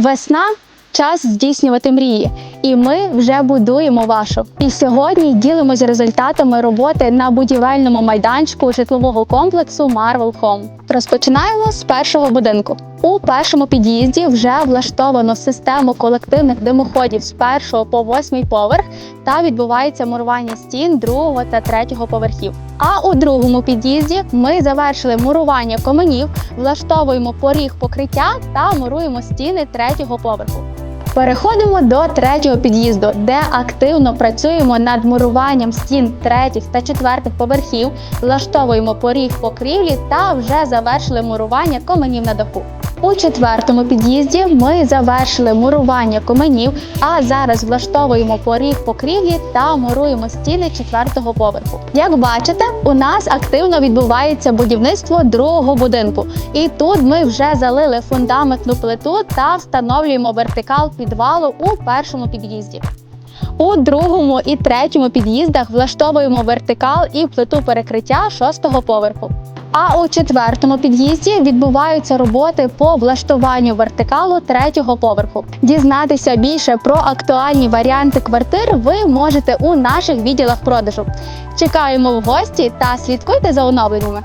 Весна час здійснювати мрії, і ми вже будуємо вашу. І сьогодні ділимося результатами роботи на будівельному майданчику житлового комплексу Marvel Home. Розпочинаємо з першого будинку. У першому під'їзді вже влаштовано систему колективних димоходів з першого по восьмий поверх та відбувається мурування стін другого та третього поверхів. А у другому під'їзді ми завершили мурування коменів, влаштовуємо поріг покриття та муруємо стіни третього поверху. Переходимо до третього під'їзду, де активно працюємо над муруванням стін третіх та четвертих поверхів, влаштовуємо поріг покрівлі та вже завершили мурування коменів на даху. У четвертому під'їзді ми завершили мурування коменів, а зараз влаштовуємо поріг покрівлі та муруємо стіни четвертого поверху. Як бачите, у нас активно відбувається будівництво другого будинку, і тут ми вже залили фундаментну плиту та встановлюємо вертикал підвалу у першому під'їзді. У другому і третьому під'їздах влаштовуємо вертикал і плиту перекриття шостого поверху. А у четвертому під'їзді відбуваються роботи по влаштуванню вертикалу третього поверху. Дізнатися більше про актуальні варіанти квартир ви можете у наших відділах продажу. Чекаємо в гості та слідкуйте за оновленнями.